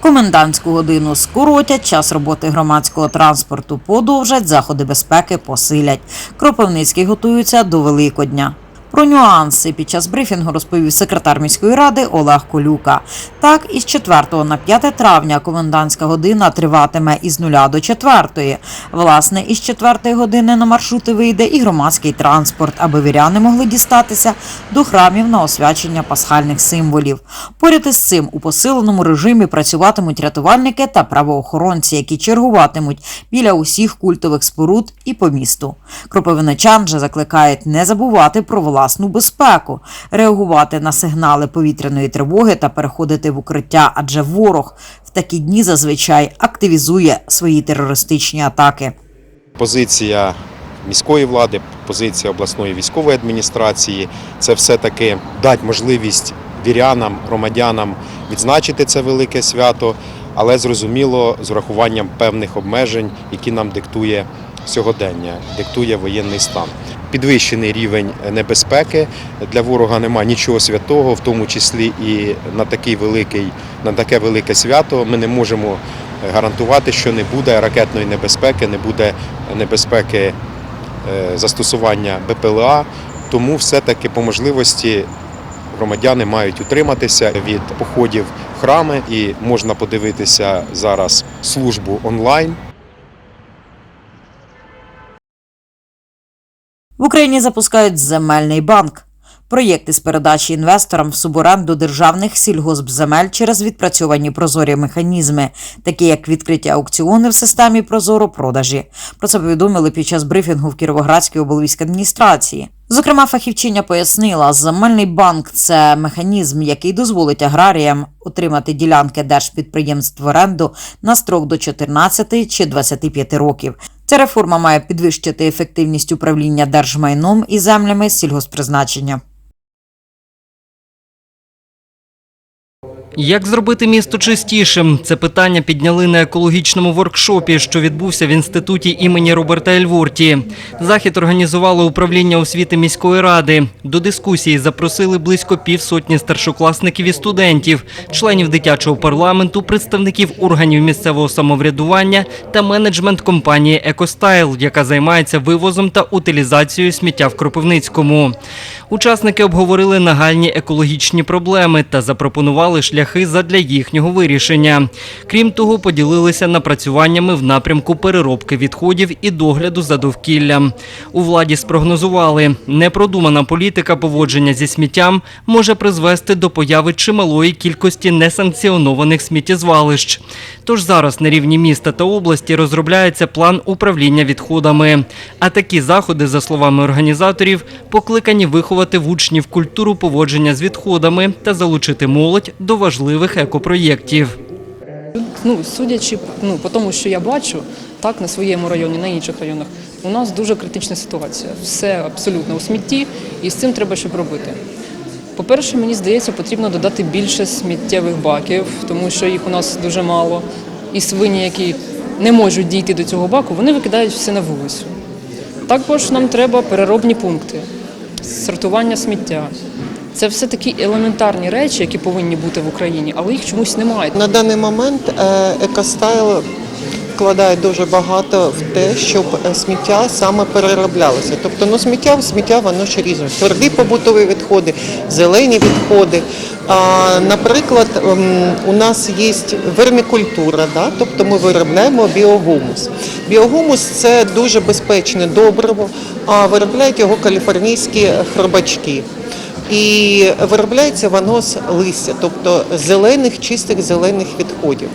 Комендантську годину скоротять, час роботи громадського транспорту подовжать, заходи безпеки посилять. Кропивницький готуються до Великодня. Про нюанси під час брифінгу розповів секретар міської ради Олег Колюка. Так, із 4 на 5 травня комендантська година триватиме із 0 до 4. Власне, із 4 години на маршрути вийде і громадський транспорт, аби віряни могли дістатися до храмів на освячення пасхальних символів. Поряд із цим у посиленому режимі працюватимуть рятувальники та правоохоронці, які чергуватимуть біля усіх культових споруд і по місту. Кропивничан же закликають не забувати про власну безпеку, реагувати на сигнали повітряної тривоги та переходити в укриття, адже ворог в такі дні зазвичай активізує свої терористичні атаки. позиція міської влади, позиція обласної військової адміністрації це все-таки дати можливість вірянам, громадянам відзначити це велике свято, але зрозуміло з урахуванням певних обмежень, які нам диктує сьогодення, диктує воєнний стан. Підвищений рівень небезпеки для ворога немає нічого святого, в тому числі і на такий великий, на таке велике свято. Ми не можемо гарантувати, що не буде ракетної небезпеки, не буде небезпеки е, застосування БПЛА. Тому все-таки по можливості громадяни мають утриматися від походів в храми і можна подивитися зараз службу онлайн. В Україні запускають земельний банк. Проєкт із передачі інвесторам в суборенду державних сільгоспземель через відпрацьовані прозорі механізми, такі як відкриття аукціони в системі Прозоро продажі. Про це повідомили під час брифінгу в Кіровоградській облвійській адміністрації. Зокрема, фахівчиня пояснила, земельний банк це механізм, який дозволить аграріям отримати ділянки держпідприємств в оренду на строк до 14 чи 25 років. Ця реформа має підвищити ефективність управління держмайном і землями сільгоспризначення. Як зробити місто чистішим? Це питання підняли на екологічному воркшопі, що відбувся в інституті імені Роберта Ельворті. Захід організувало управління освіти міської ради. До дискусії запросили близько півсотні старшокласників і студентів, членів дитячого парламенту, представників органів місцевого самоврядування та менеджмент компанії Екостайл, яка займається вивозом та утилізацією сміття в Кропивницькому. Учасники обговорили нагальні екологічні проблеми та запропонували шляхи задля їхнього вирішення. Крім того, поділилися напрацюваннями в напрямку переробки відходів і догляду за довкіллям. У владі спрогнозували, непродумана політика поводження зі сміттям може призвести до появи чималої кількості несанкціонованих сміттєзвалищ. Тож зараз на рівні міста та області розробляється план управління відходами. А такі заходи, за словами організаторів, покликані виховати в учнів культуру поводження з відходами та залучити молодь до важливих екопроєктів. Ну, судячи ну, по тому, що я бачу, так, на своєму районі, на інших районах, у нас дуже критична ситуація. Все абсолютно у смітті, і з цим треба що робити. По-перше, мені здається, потрібно додати більше сміттєвих баків, тому що їх у нас дуже мало. І свині, які не можуть дійти до цього баку, вони викидають все на вулицю. Також нам треба переробні пункти, сортування сміття. Це все такі елементарні речі, які повинні бути в Україні, але їх чомусь немає. На даний момент е, екостайл вкладає дуже багато в те, щоб е, сміття саме перероблялося. Тобто, ну сміття сміття воно ж різне. Тверді побутові відходи, зелені відходи. А, наприклад, ем, у нас є вермікультура, да? тобто ми виробляємо біогумус. Біогумус це дуже безпечне добриво, а виробляють його каліфорнійські хробачки. І виробляється воно з листя, тобто зелених, чистих зелених відходів.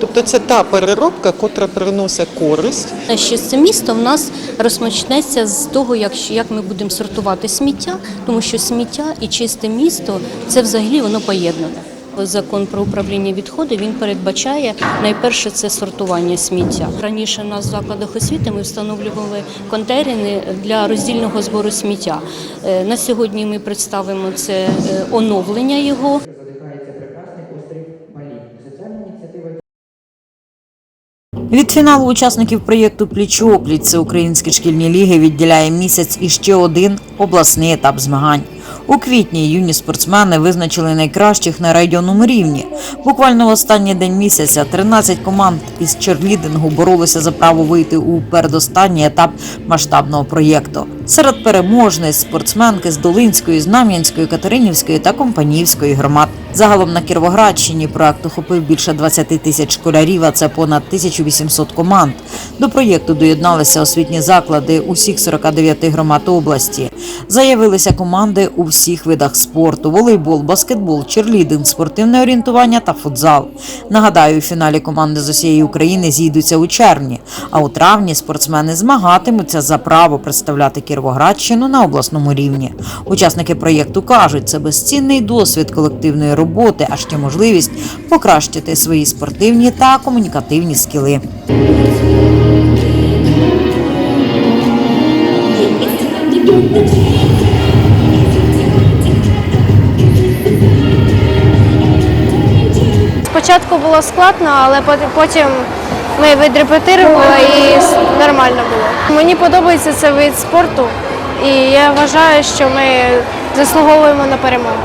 Тобто це та переробка, котра приносить користь Ще це місто в нас розпочнеться з того, як, як ми будемо сортувати сміття, тому що сміття і чисте місто це взагалі воно поєднане. Закон про управління відходів він передбачає найперше це сортування сміття. Раніше в закладах освіти ми встановлювали контейнери для роздільного збору сміття. Е, На сьогодні ми представимо це е, оновлення його. Від фіналу учасників проєкту Пліч-опліч Українські шкільні ліги відділяє місяць і ще один обласний етап змагань. У квітні юні спортсмени визначили найкращих на районному рівні. Буквально в останній день місяця 13 команд із черлідингу боролися за право вийти у передостанній етап масштабного проєкту. Серед переможниць спортсменки з Долинської, Знам'янської, Катеринівської та Компанівської громад. Загалом на Кіровоградщині проект охопив більше 20 тисяч школярів, а це понад 1800 команд. До проєкту доєдналися освітні заклади усіх 49 громад області. Заявилися команди у всіх видах спорту: волейбол, баскетбол, черлідинг, спортивне орієнтування та футзал. Нагадаю, у фіналі команди з усієї України зійдуться у червні, а у травні спортсмени змагатимуться за право представляти Кіровоградщину на обласному рівні. Учасники проєкту кажуть, це безцінний досвід колективної роботи, а ще можливість покращити свої спортивні та комунікативні скіли. Спочатку було складно, але потім ми відрепетирували і нормально було. Мені подобається цей вид спорту, і я вважаю, що ми заслуговуємо на перемогу.